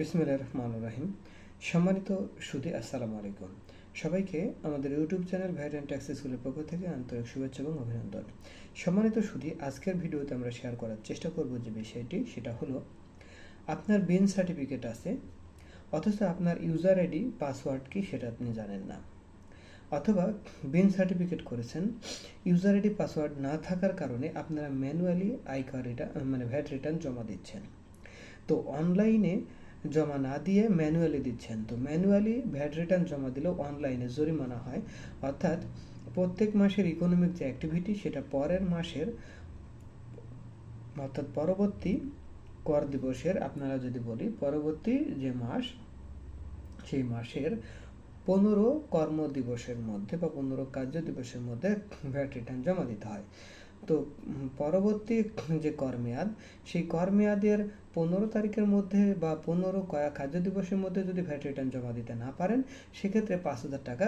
বিসমিল্লাহ রহমান রাহিম। সম্মানিত সুদী আসসালামু আলাইকুম। সবাইকে আমাদের YouTube channel VAT and tax স্কুলের পক্ষ থেকে আন্তরিক শুভেচ্ছা এবং অভিনন্দন। সম্মানিত সুদী আজকের ভিডিওতে আমরা শেয়ার করার চেষ্টা করব যে বিষয়টি, সেটা হলো, আপনার বিন সার্টিফিকেট আছে, অথচ আপনার ইউজার আইডি পাসওয়ার্ড কি সেটা আপনি জানেন না। অথবা বিন সার্টিফিকেট করেছেন ইউজার আইডি পাসওয়ার্ড না থাকার কারণে আপনারা ম্যানুয়ালি আইকার রিটার্ন মানে ভ্যাট রিটার্ন জমা দিচ্ছেন। তো অনলাইনে জমা না দিয়ে ম্যানুয়ালি দিচ্ছেন। তো ম্যানুয়ালি ভ্যাট রিটার্ন জমা দিলেও অনলাইনে জরিমানা হয়। অর্থাৎ প্রত্যেক মাসের ইকোনমিক যে অ্যাক্টিভিটি সেটা পরের মাসের, অর্থাৎ পরবর্তী কর দিবসের, আপনারা যদি বলি, পরবর্তী যে মাস, সেই মাসের পনেরো কর্ম দিবসের মধ্যে বা পনেরো কার্য দিবসের মধ্যে ভ্যাট রিটার্ন জমা দিতে হয়। তো পরবর্তী যে কর মেয়াদ, সেই কর মেয়াদের পনেরো তারিখের মধ্যে বা পনেরো কয়া কার্য দিবসের মধ্যে যদি ভ্যাট রিটার্ন জমা দিতে না পারেন, সেক্ষেত্রে পাঁচ হাজার টাকা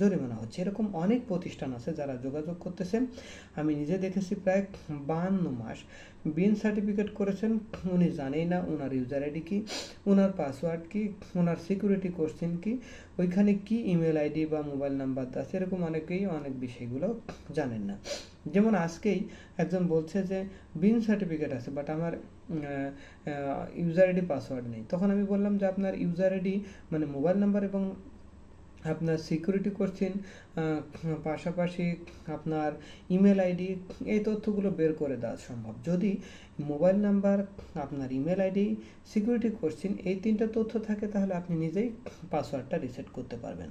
জরিমানা হচ্ছে। এরকম অনেক প্রতিষ্ঠান আছে যারা যোগাযোগ করতেছেন। আমি নিজে দেখেছি প্রায় বাহান্ন মাস বিন সার্টিফিকেট করেছেন। উনি জানেই না ওনার ইউজার আইডি কি ওনার পাসওয়ার্ড কি ওনার সিকিউরিটি কোশ্চেন কি, ওইখানে কি ইমেল আইডি বা মোবাইল নাম্বার আছে, এরকম অনেকেই অনেক বিষয়গুলো জানেন না। যেমন আজকেই একজন বলছে যে বিন সার্টিফিকেট আছে বাট আমার ইউজার আইডি পাসওয়ার্ড নেই। তখন আমি বললাম যে আপনার ইউজার আইডি মানে মোবাইল নাম্বার এবং আপনার সিকিউরিটি কোশ্চেন পাশাপাশি আপনার ইমেল আইডি এই তথ্যগুলো বের করে দেওয়া সম্ভব। যদি মোবাইল নাম্বার আপনার ইমেল আইডি সিকিউরিটি কোশ্চেন এই তিনটা তথ্য থাকে, তাহলে আপনি নিজেই পাসওয়ার্ডটা রিসেট করতে পারবেন।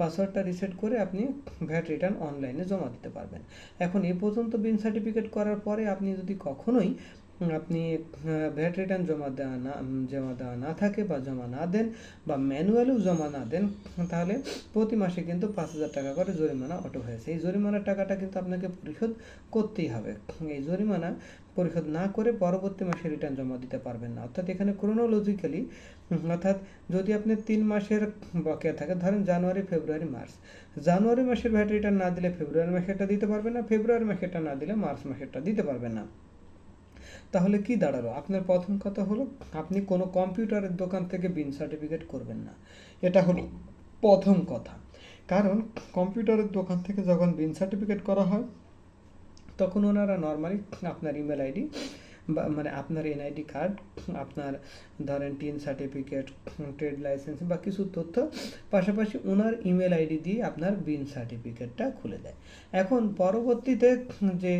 পাসওয়ার্ডটা রিসেট করে আপনি ভ্যাট রিটার্ন অনলাইনে জমা দিতে পারবেন। এখন এ পর্যন্ত বিন সার্টিফিকেট করার পরে আপনি যদি কখনোই আপনি ভ্যাট রিটার্ন জমা দেওয়া না জমা দেওয়া না থাকে বা জমা না দেন বা ম্যানুয়ালিও জমা না দেন, তাহলে প্রতি মাসে কিন্তু পাঁচ হাজার টাকা করে জরিমানা অটো হয়েছে। এই জরিমানার টাকাটা কিন্তু আপনাকে পরিশোধ করতেই হবে। এই জরিমানা পরিশোধ না করে পরবর্তী মাসে রিটার্ন জমা দিতে পারবেন না। অর্থাৎ এখানে ক্রোনোলজিক্যালি অর্থাৎ যদি আপনি তিন মাসের বকেয়া থাকে, ধরেন জানুয়ারি, ফেব্রুয়ারি, মার্চ। জানুয়ারি মাসের ভ্যাট রিটার্ন না দিলে ফেব্রুয়ারি মাসেরটা দিতে পারবেন না, ফেব্রুয়ারি মাসেরটা না দিলে মার্চ মাসেরটা দিতে পারবেন না। তাহলে কি দাঁড়াল? আপনার প্রথম কথা হলো, আপনি কোনো কম্পিউটারের দোকান থেকে বিন সার্টিফিকেট করবেন না। এটা হলো প্রথম কথা। কারণ কম্পিউটারের দোকান থেকে যখন বিন সার্টিফিকেট করা হয়, তখন ওনারা নর্মালি আপনার ইমেল আইডি বা মানে আপনার এনআইডি কার্ড আপনার ধরেন টিন সার্টিফিকেট ট্রেড লাইসেন্স বা কিছু তথ্য, পাশাপাশি ওনার ইমেল আইডি দিয়ে আপনার বিন সার্টিফিকেটটা খুলে দেয়। এখন পরবর্তীতে যে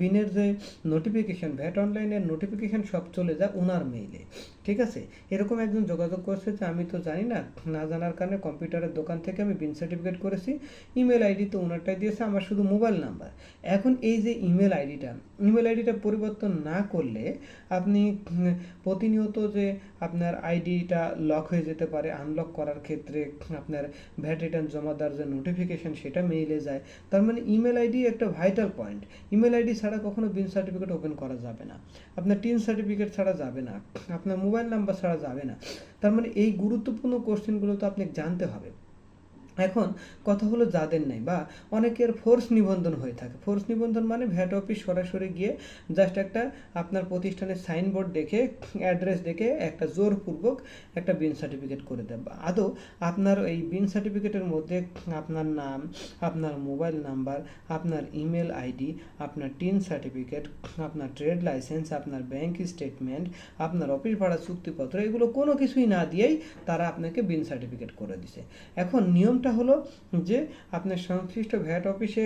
বিনের যে নোটিফিকেশন ভ্যাট অনলাইনের নোটিফিকেশন সব চলে যায় ওনার মেইলে ঠিক আছে? এরকম একজন যোগাযোগ করছে যে, আমি তো জানি না না জানার কারণে কম্পিউটারের দোকান থেকে আমি বিন সার্টিফিকেট করেছি ইমেল আইডি তো ওনারটাই দিয়েছে, আমার শুধু মোবাইল নাম্বার এখন এই যে ইমেল আইডিটা ইমেল আইডিটা পরিবর্তন না করলে আপনি প্রতিনিয়ত যে আপনার আইডিটা লক হয়ে যেতে পারে, আনলক করার ক্ষেত্রে আপনার ভ্যাট রিটার্ন জমা দেওয়ার যে নোটিফিকেশন সেটা মেইলে যায়, তার মানে ইমেল আইডি একটা ভাইটাল পয়েন্ট ইমেল আইডি ছাড়া কখনো বিন সার্টিফিকেট ওপেন করা যাবে না। আপনার টিন সার্টিফিকেট ছাড়া যাবে না। আপনার মোবাইল নাম্বার ছাড়া যাবে না। তার মানে এই গুরুত্বপূর্ণ কোশ্চেনগুলো তো আপনি জানতে হবে। এখন কথা হলো যাদের নাই বা অনেকের ফোর্স নিবন্ধন হয়ে থাকে। ফোর্স নিবন্ধন মানে ভ্যাট অফিস সরাসরি গিয়ে জাস্ট একটা আপনার প্রতিষ্ঠানের সাইনবোর্ড দেখে অ্যাড্রেস দেখে একটা জোরপূর্বক একটা বিন সার্টিফিকেট করে দেয় আদৌ আপনার এই বিন সার্টিফিকেটের মধ্যে আপনার নাম, আপনার মোবাইল নাম্বার আপনার ইমেল আইডি আপনার টিন সার্টিফিকেট আপনার ট্রেড লাইসেন্স আপনার ব্যাংক স্টেটমেন্ট আপনার অফিস ভাড়া, চুক্তিপত্র, এগুলো কোনো কিছুই না দিয়েই তারা আপনাকে বিন সার্টিফিকেট করে দিছে। এখন নিয়মটা হলো যে আপনার সংশ্লিষ্ট ভ্যাট অফিসে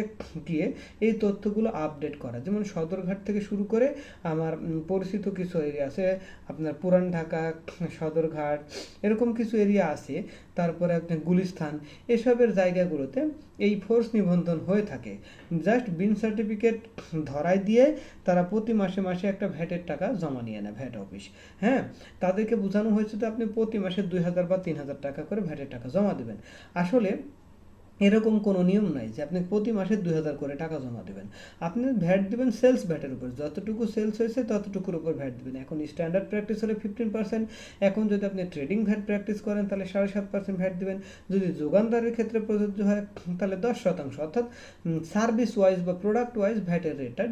গিয়ে এই তথ্যগুলো আপডেট করা। যেমন সদরঘাট থেকে শুরু করে আমার পরিচিত কিছু এরিয়া আছে, আপনার পুরান ঢাকা, সদরঘাট, এরকম কিছু এরিয়া আছে। তারপরে আপনি গুলিস্থান এসবের জায়গাগুলোতে এই ফোর্স নিবন্ধন হয়ে থাকে। জাস্ট বিন সার্টিফিকেট ধরায় দিয়ে তারা প্রতি মাসে মাসে একটা ভ্যাটের টাকা জমা নিয়ে নেয় ভ্যাট অফিস। হ্যাঁ তাদেরকে বোঝানো হয়েছে যে আপনি প্রতি মাসে দুই হাজার বা তিন হাজার টাকা করে ভ্যাটের টাকা জমা দেবেন। আসলে এরকম কোনো নিয়ম নাই যে আপনি প্রতি মাসে দুই হাজার করে টাকা জমা দেবেন। আপনি ভ্যাট দেবেন সেলস ভ্যাটের উপর। যতটুকু সেলস হয়েছে ততটুকুর উপর ভ্যাট দিবেন। এখন স্ট্যান্ডার্ড প্র্যাকটিস হলে ফিফটিন এখন যদি আপনি ট্রেডিং ভ্যাট প্র্যাকটিস করেন তাহলে সাড়ে সাত পার্সেন্ট ভ্যাট দেবেন। যদি যোগানদারের ক্ষেত্রে প্রযোজ্য হয়, তাহলে দশ শতাংশ। অর্থাৎ সার্ভিস ওয়াইজ বা প্রোডাক্ট ওয়াইজ ভ্যাটের রেটটা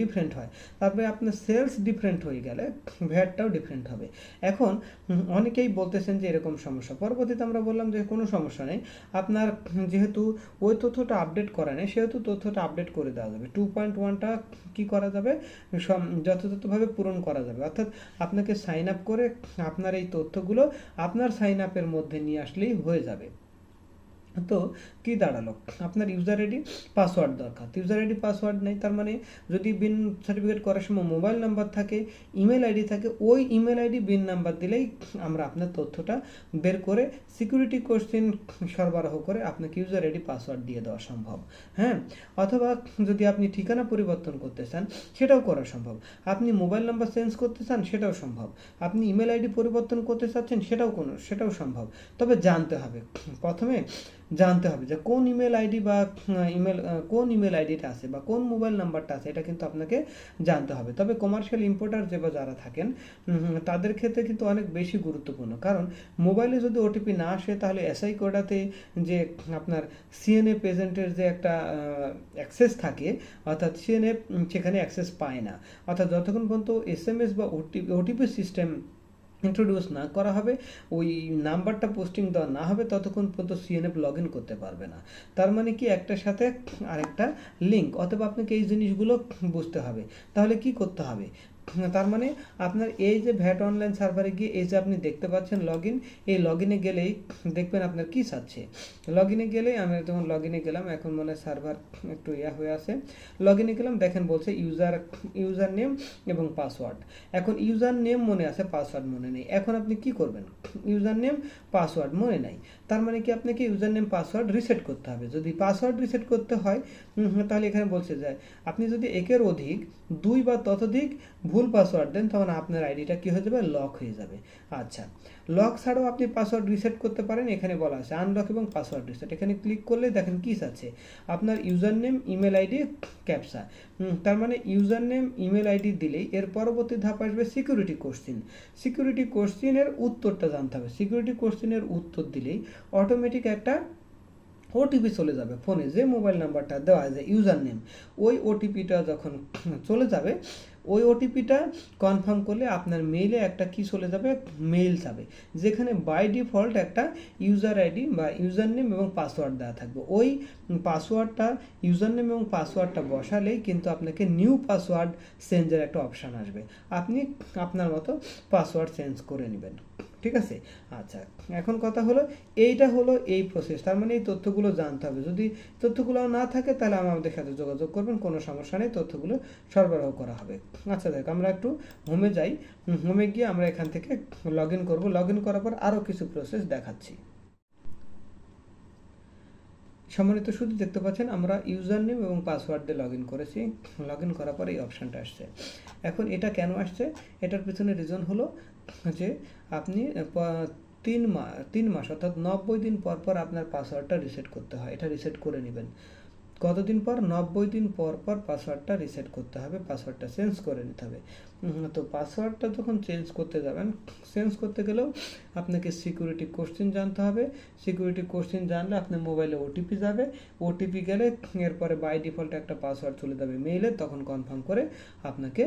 ডিফারেন্ট হয়। তারপরে আপনার সেলস ডিফারেন্ট হয়ে গেলে ভ্যাটটাও ডিফারেন্ট হবে। এখন অনেকেই বলতেছেন যে এরকম সমস্যা। পরবর্তীতে আমরা বললাম যে কোনো সমস্যা নেই। আপনার যেহেতু ওই তথ্যটা আপডেট করা নেই, সেহেতু তথ্যটা আপডেট করে দেওয়া যাবে। টু পয়েন্ট ওয়ানটা কী করা যাবে? যথাযথভাবে পূরণ করা যাবে। অর্থাৎ আপনাকে সাইন আপ করে আপনার এই তথ্যগুলো আপনার সাইন আপের মধ্যে নিয়ে আসলেই হয়ে যাবে। তো কি দাঁড়াল? আপনার ইউজার আইডি পাসওয়ার্ড দরকার। ইউজার আইডি পাসওয়ার্ড নেই, তার মানে যদি বিন সার্টিফিকেট করার সময় মোবাইল নাম্বার থাকে ইমেল আইডি থাকে, ওই ইমেল আইডি বিন নাম্বার দিলেই আমরা আপনার তথ্যটা বের করে সিকিউরিটি কোশ্চেন সরবরাহ করে আপনাকে ইউজার আইডি পাসওয়ার্ড দিয়ে দেওয়া সম্ভব। হ্যাঁ? অথবা যদি আপনি ঠিকানা পরিবর্তন করতে চান, সেটাও করা সম্ভব। আপনি মোবাইল নাম্বার চেঞ্জ করতে চান, সেটাও সম্ভব। আপনি ইমেল আইডি পরিবর্তন করতে চাচ্ছেন, সেটাও কোনো, সেটাও সম্ভব। তবে জানতে হবে। প্রথমে জানতে হবে যে কোন ইমেল আইডি বা ইমেল কোন ইমেল আইডিটা আছে বা কোন মোবাইল নাম্বারটা আছে, এটা কিন্তু আপনাকে জানতে হবে। তবে কমার্শিয়াল ইম্পোর্টার যে বা যারা থাকেন তাদের ক্ষেত্রে কিন্তু অনেক বেশি গুরুত্বপূর্ণ। কারণ মোবাইলে যদি ওটিপি না আসে, তাহলে এসআই কোডাতে যে আপনার সিএনএ পেজেন্টের যে একটা অ্যাক্সেস থাকে, অর্থাৎ সিএনএ সেখানে অ্যাক্সেস পায় না। অর্থাৎ যতক্ষণ পর্যন্ত এস এম এস বা ওটিপি ওটিপি সিস্টেম ইন্ট্রোডিউস না করা হবে, ওই নাম্বারটা পোস্টিং দেওয়া না হবে, ততক্ষণ পর্যন্ত সিএনএফ লগ ইন করতে পারবে না। তার মানে কি একটার সাথে আরেকটা লিঙ্ক অথবা আপনাকে এই জিনিসগুলো বুঝতে হবে। তাহলে কি করতে হবে? তার মানে আপনার এই যে ভ্যাট অনলাইন সার্ভারে গিয়ে এই যে আপনি দেখতে পাচ্ছেন লগ এই লগ গেলেই দেখবেন আপনার কি চাচ্ছে। লগ ইনে গেলেই আমি যখন লগ ইনে গেলাম, এখন মনে হয় সার্ভার একটু ইয়া হয়ে আছে। লগ ইনে গেলাম, দেখেন বলছে ইউজার ইউজার নেম এবং পাসওয়ার্ড এখন ইউজার নেম মনে আছে পাসওয়ার্ড মনে নেই। এখন আপনি কি করবেন? ইউজার নেম পাসওয়ার্ড মনে নাই। তার মানে কি আপনাকে ইউজার নেম পাসওয়ার্ড রিসেট করতে হবে। যদি পাসওয়ার্ড রিসেট করতে হয় তাহলে এখানে বলছে যে, আপনি যদি একের অধিক, দুই বা ততোধিক ভুল পাসওয়ার্ড দেন, তখন আপনার আইডিটা কি হয়ে যাবে? লক হয়ে যাবে। আচ্ছা লক ছাড়াও আপনি পাসওয়ার্ড রিসেট করতে পারেন। এখানে বলা আছে আনলক এবং পাসওয়ার্ড রিসেট এখানে ক্লিক করলে দেখেন কি আছে? আপনার user name email ID captcha তার মানে ইউজার নেম ইমেল আইডি দিলেই এর পরবর্তী ধাপ আসবে সিকিউরিটি কোশ্চিন সিকিউরিটি কোশ্চিনের উত্তরটা জানতে হবে। সিকিউরিটি কোশ্চিনের উত্তর দিলেই অটোমেটিক একটা ওটিপি চলে যাবে ফোনে। যে মোবাইল নাম্বারটা দেওয়া আছে ইউজার নেম ওই ওটিপিটা যখন চলে যাবে ওই ওটিপিটা কনফার্ম করলে আপনার মেইলে একটা কি চলে যাবে? মেইল যাবে। যেখানে বাই ডিফল্ট একটা ইউজার আইডি বা ইউজার নেম এবং পাসওয়ার্ড দেওয়া থাকবে। ওই পাসওয়ার্ডটা ইউজার নেম এবং পাসওয়ার্ডটা বসালেই কিন্তু আপনাকে নিউ পাসওয়ার্ড চেঞ্জের একটা অপশান আসবে। আপনি আপনার মতো পাসওয়ার্ড চেঞ্জ করে নেবেন। ঠিক আছে? আচ্ছা এখন কথা হলো, এইটা হলো এই প্রসেস তার মানে এই তথ্যগুলো জানতে হবে। যদি তথ্যগুলো না থাকে, তাহলে আমাদের সাথে যোগাযোগ করবেন, কোনো সমস্যা নেই। তথ্যগুলো সরবরাহ করা হবে। আচ্ছা দেখ, আমরা একটু হোমে যাই। হোমে গিয়ে আমরা এখান থেকে লগ ইন করব। লগ ইন করার পর আরও কিছু প্রসেস দেখাচ্ছি। সম্মানিত শুধু দেখতে পাচ্ছেন আমরা ইউজার নেম এবং পাসওয়ার্ড দিয়ে লগ ইন করেছি। লগ ইন করার পর এই অপশানটা আসছে। এখন এটা কেন আসছে? এটার পিছনে রিজন হলো যে আপনি তিন মাস তিন মাস অর্থাৎ নব্বই দিন পর পর আপনার পাসওয়ার্ডটা রিসেট করতে হয়। এটা রিসেট করে নেবেন। কতদিন পর? নব্বই দিন পর পর পাসওয়ার্ডটা রিসেট করতে হবে, পাসওয়ার্ডটা চেঞ্জ করে নিতে হবে। তো পাসওয়ার্ডটা যখন চেঞ্জ করতে যাবেন চেঞ্জ করতে গেলেও আপনাকে সিকিউরিটি কোশ্চেন জানতে হবে। সিকিউরিটি কোশ্চেন জানলে আপনার মোবাইলে ওটিপি যাবে। ওটিপি গেলে এরপরে বাই ডিফল্ট একটা পাসওয়ার্ড চলে যাবে মেইলে তখন কনফার্ম করে আপনাকে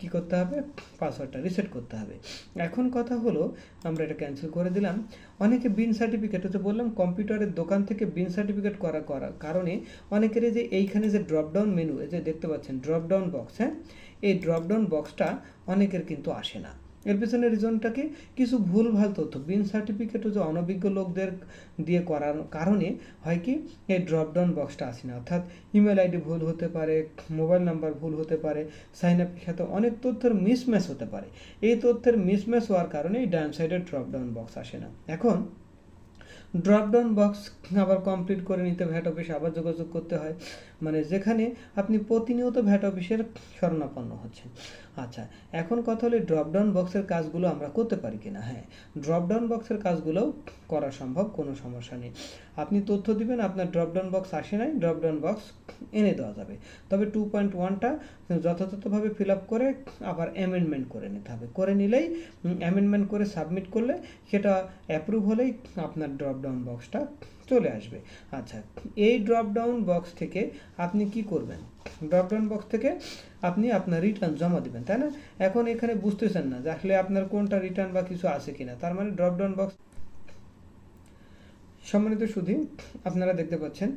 কি করতে হবে? পাসওয়ার্ডটা রিসেট করতে হবে। এখন কথা হলো, আমরা এটা ক্যান্সেল করে দিলাম। অনেকে বিন সার্টিফিকেট হচ্ছে বললাম কম্পিউটারের দোকান থেকে বিন সার্টিফিকেট করা করার কারণে অনেকের যে এইখানে যে ড্রপডাউন মেনু এই যে দেখতে পাচ্ছেন ড্রপডাউন বক্স হ্যাঁ? এই ড্রপডাউন বক্সটা অনেকের কিন্তু আসে না। এর পেছনে রিজনটা কি? কিছু ভুলভাল তথ্য। বিন সার্টিফিকেট যে অনভিজ্ঞ লোকদের দিয়ে করার কারণে হয় কি? এই ড্রপডাউন বক্সটা আসে না। অর্থাৎ ইমেল আইডি ভুল হতে পারে মোবাইল নাম্বার ভুল হতে পারে সাইন আপ সাথে অনেক তথ্যের মিসম্যাচ হতে পারে। এই তথ্যের মিসম্যাচ হওয়ার কারণে এই ডান সাইডের ড্রপডাউন বক্স আসে না। এখন ড্রপডাউন বক্স আবার কমপ্লিট করে নিতে ভ্যাট অফিসে আবার যোগাযোগ করতে হয়। মানে যেখানে আপনি প্রতিনিয়ত ভ্যাট অফিসের শরণাপন্ন হচ্ছেন। আচ্ছা এখন কথা হলে ড্রপডাউন বক্সের কাজগুলো আমরা করতে পারি কিনা? হ্যাঁ ড্রপডাউন বক্সের কাজগুলোও করা সম্ভব, কোনো সমস্যা নেই। আপনি তথ্য দিবেন, আপনার ড্রপডাউন বক্স আসে নাই ড্রপডাউন বক্স এনে দেওয়া যাবে। তবে টু পয়েন্ট ওয়ানটা যথাযথভাবে ফিল আপ করে আবার অ্যামেন্ডমেন্ট করে নিতে হবে। করে নিলেই অ্যামেন্ডমেন্ট করে সাবমিট করলে সেটা অ্যাপ্রুভ হলেই আপনার ড্রপডাউন বক্সটা চলে আসবে। আচ্ছা এই ড্রপডাউন বক্স থেকে আপনি কি করবেন? ড্রপডাউন বক্স থেকে আপনি আপনার রিটার্ন জমা দিবেন, তাই না? এখন এখানে বুঝতেছেন না যে আসলে আপনার কোনটা রিটার্ন বা কিছু আছে কিনা। তার মানে ড্রপডাউন বক্স সম্মানিত সুধী, আপনারা দেখতে পাচ্ছেন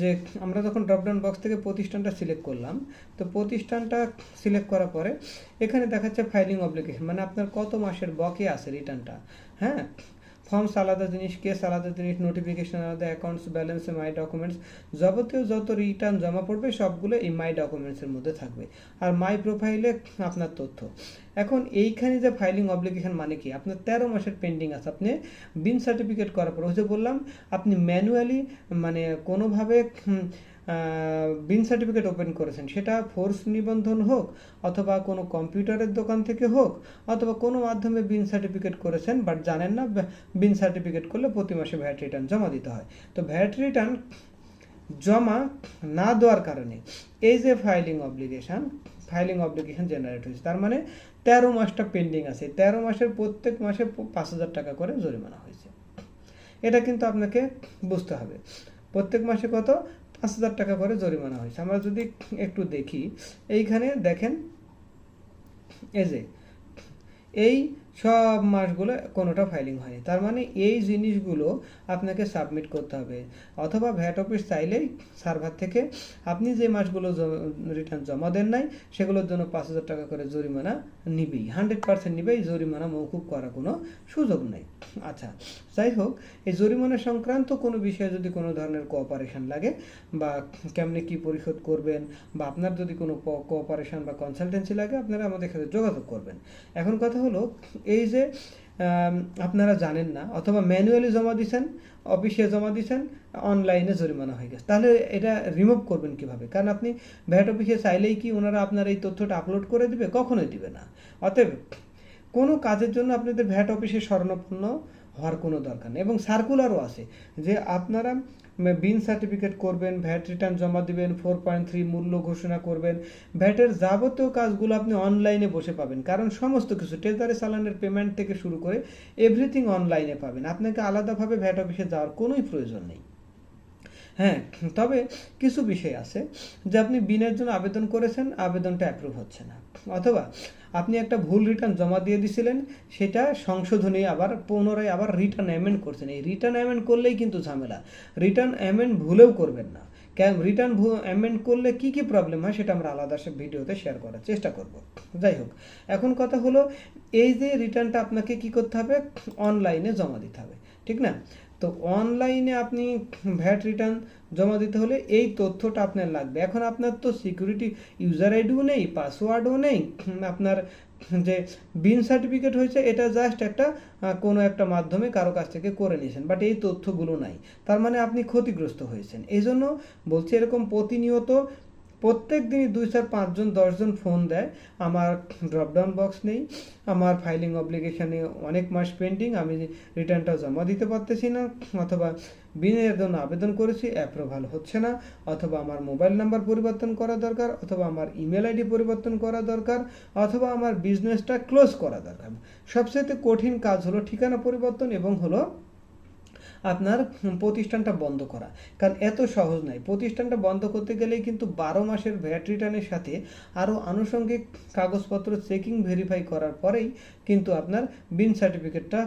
যে আমরা যখন ড্রপডাউন বক্স থেকে প্রতিষ্ঠানটা সিলেক্ট করলাম, তো প্রতিষ্ঠানটা সিলেক্ট করার পরে এখানে দেখাচ্ছে ফাইলিং অব্লিগেশন মানে আপনার কত মাসের বকে আছে রিটার্নটা হ্যাঁ? ফর্মস আলাদা জিনিস কেস আলাদা জিনিস নোটিফিকেশন আলাদা অ্যাকাউন্টস ব্যালেন্স মাই ডকুমেন্টস যাবতীয় যত রিটার্ন জমা পড়বে সবগুলো এই মাই ডকুমেন্টসের মধ্যে থাকবে। আর মাই প্রোফাইলে আপনার তথ্য। এখন এইখানে যে ফাইলিং অব্লিগেশন মানে কি? আপনার তেরো মাসের পেন্ডিং আছে। আপনি বিন সার্টিফিকেট করার পর ওই যে বললাম, আপনি ম্যানুয়ালি মানে কোনোভাবে বিন সার্টিফিকেট ওপেন করেছেন। সেটা ফোর্স নিবন্ধন হোক অথবা কোনো কম্পিউটারের দোকান থেকে হোক অথবা কোনো মাধ্যমে বিন সার্টিফিকেট করেছেন বাট জানেন না বিন সার্টিফিকেট করলে প্রতি মাসে ভ্যাট রিটার্ন জমা দিতে হয়। তো ভ্যাট রিটার্ন জমা না দেওয়ার কারণে এই যে filing obligation filing obligation generate হয়েছে, তার মানে তেরো মাসটা পেন্ডিং আছে। তেরো মাসের প্রত্যেক মাসে পাঁচ হাজার টাকা করে জরিমানা হয়েছে। এটা কিন্তু আপনাকে বুঝতে হবে। প্রত্যেক মাসে কত? পাঁচ হাজার টাকা করে জরিমানা হয়েছে। আমরা যদি একটু দেখি, এইখানে দেখেন, এই যে, এই সব মাসগুলো কোনোটা ফাইলিং হয়নি। তার মানে এই জিনিসগুলো আপনাকে সাবমিট করতে হবে। অথবা ভ্যাট অফিস চাইলেই সার্ভার থেকে আপনি যে মাসগুলো রিটার্ন জমা দেন নাই, সেগুলোর জন্য পাঁচ হাজার টাকা করে জরিমানা নিবেই হান্ড্রেড পার্সেন্ট নিবেই জরিমানা মৌকুব করার কোনো সুযোগ নেই। আচ্ছা যাই হোক, এই জরিমানা সংক্রান্ত কোনো বিষয়ে যদি কোনো ধরনের কোঅপারেশন লাগে বা কেমনে কি পরিশোধ করবেন বা আপনার যদি কোনো কোঅপারেশন বা কনসালটেন্সি লাগে, আপনারা আমাদের সাথে যোগাযোগ করবেন। এখন কথা হলো এই যে আপনারা জানেন না, অথবা ম্যানুয়ালি জমা দিচ্ছেন অফিসে জমা দিচ্ছেন অনলাইনে জরিমানা হয়ে গেছে। তাহলে এটা রিমুভ করবেন কীভাবে? কারণ আপনি ভ্যাট অফিসে চাইলেই কি ওনারা আপনার এই তথ্যটা আপলোড করে দিবে? কখনোই দিবে না। অতএব কোনো কাজের জন্য আপনাদের ভ্যাট অফিসে স্বর্ণপন্ন হওয়ার কোনো দরকার নেই। এবং সার্কুলারও আছে যে আপনারা বিন সার্টিফিকেট করবেন ভ্যাট রিটার্ন জমা দিবেন ফোর পয়েন্ট থ্রি মূল্য ঘোষণা করবেন ভ্যাটের যাবতীয় কাজগুলো আপনি অনলাইনে বসে পাবেন। কারণ সমস্ত কিছু টেজারে চালানের পেমেন্ট থেকে শুরু করে এভরিথিং অনলাইনে পাবেন। আপনাকে আলাদাভাবে ভ্যাট অফিসে যাওয়ার কোনোই প্রয়োজন নেই। হ্যাঁ তবে কিছু বিষয় আছে যে আপনি বিনের জন্য আবেদন করেছেন, আবেদনটা অ্যাপ্রুভ হচ্ছে না। অথবা আপনি একটা ভুল রিটার্ন জমা দিয়ে দিছিলেন, সেটা সংশোধনী আবার পুনরায় আবার রিটার্ন অ্যামেন্ড করছেন। এই রিটার্ন অ্যামেন্ড করলেই কিন্তু ঝামেলা। রিটার্ন অ্যামেন্ড ভুলেও করবেন না। রিটার্ন অ্যামেন্ড করলে কি কি প্রবলেম হয় সেটা আমরা আলাদা ভিডিওতে শেয়ার করার চেষ্টা করব। যাই হোক, এখন কথা হলো এই যে রিটার্নটা আপনাকে কি করতে হবে? অনলাইনে জমা দিতে হবে। ঠিক না? তো অনলাইনে আপনি ভ্যাট রিটার্ন জমা দিতে হলে এই তথ্যটা আপনার লাগবে। এখন আপনার তো সিকিউরিটি ইউজার আইডিও নেই পাসওয়ার্ডও নেই, আপনার যে বিন সার্টিফিকেট হয়েছে, এটা জাস্ট একটা কোনো একটা মাধ্যমে কারও কাছ থেকে করে নিয়েছেন বাট এই তথ্যগুলো নাই। তার মানে আপনি ক্ষতিগ্রস্ত হয়েছেন। এই জন্য বলছি এরকম প্রতিনিয়ত প্রত্যেক দিনই দুই চার পাঁচজন, দশজন ফোন দেয়। আমার ড্রপডাউন বক্স নেই, আমার ফাইলিং অব্লিগেশনে অনেক মাস পেন্ডিং আমি রিটার্নটা জমা দিতে পারতেছি না, অথবা বিনের জন্য আবেদন করেছি অ্যাপ্রুভাল হচ্ছে না, অথবা আমার মোবাইল নাম্বার পরিবর্তন করা দরকার, অথবা আমার ইমেল আইডি পরিবর্তন করা দরকার, অথবা আমার বিজনেসটা ক্লোজ করা দরকার। সবচেয়ে কঠিন কাজ হলো ঠিকানা পরিবর্তন এবং হলো আপনার প্রতিষ্ঠানটা বন্ধ করা। কারণ এত সহজ নয়। প্রতিষ্ঠানটা বন্ধ করতে গেলেই কিন্তু বারো মাসের ভ্যাট রিটার্নের সাথে আরও আনুষঙ্গিক কাগজপত্র চেকিং ভেরিফাই করার পরেই কিন্তু আপনার বিন সার্টিফিকেটটা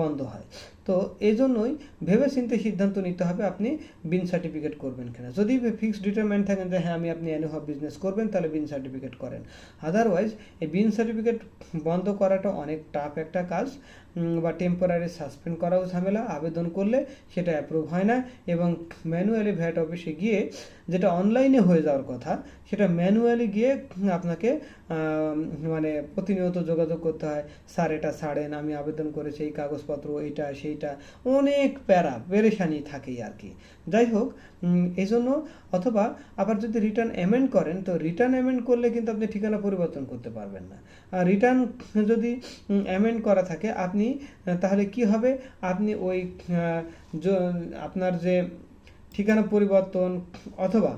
বন্ধ হয়। তো এই জন্যই ভেবে চিন্তে সিদ্ধান্ত নিতে হবে আপনি বিন সার্টিফিকেট করবেন কিনা। যদি ফিক্সড ডিটারমেন্ট থাকেন যে হ্যাঁ আমি আপনি অ্যানুহাব বিজনেস করবেন, তাহলে বিন সার্টিফিকেট করেন। আদারওয়াইজ এই বিন সার্টিফিকেট বন্ধ করাটা অনেক টাফ একটা কাজ বা টেম্পোরারি সাসপেন্ড করাও ঝামেলা, আবেদন করলে সেটা অ্যাপ্রুভ হয় না, এবং ম্যানুয়ালি ভ্যাট অফিসে গিয়ে যেটা অনলাইনে হয়ে যাওয়ার কথা, সেটা ম্যানুয়ালি গিয়ে আপনাকে মানে প্রতিনিয়ত যোগাযোগ করতে হয়, স্যার, এটা ছাড়েন, আমি আবেদন করেছি, এই কাগজপত্র, এইটা, সেইটা। অনেক প্যারা, পেরেশানি থাকেই আর কি। যাই হোক এই জন্য অথবা আবার যদি রিটার্ন অ্যামেন্ড করেন, তো রিটার্ন অ্যামেন্ড করলে কিন্তু আপনি ঠিকানা পরিবর্তন করতে পারবেন না। আর রিটার্ন যদি অ্যামেন্ড করা থাকে, আপনি তাহলে কি হবে? আপনি ওই আপনার যে ঠিকানা পরিবর্তন অথবা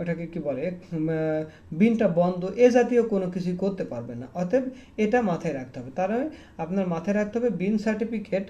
ওটাকে কি বলে বিনটা বন্ধ, এ জাতীয় কোনো কিছু করতে পারবে না। অতএব এটা মাথায় রাখতে হবে। তার আপনার মাথায় রাখতে হবে বিন সার্টিফিকেট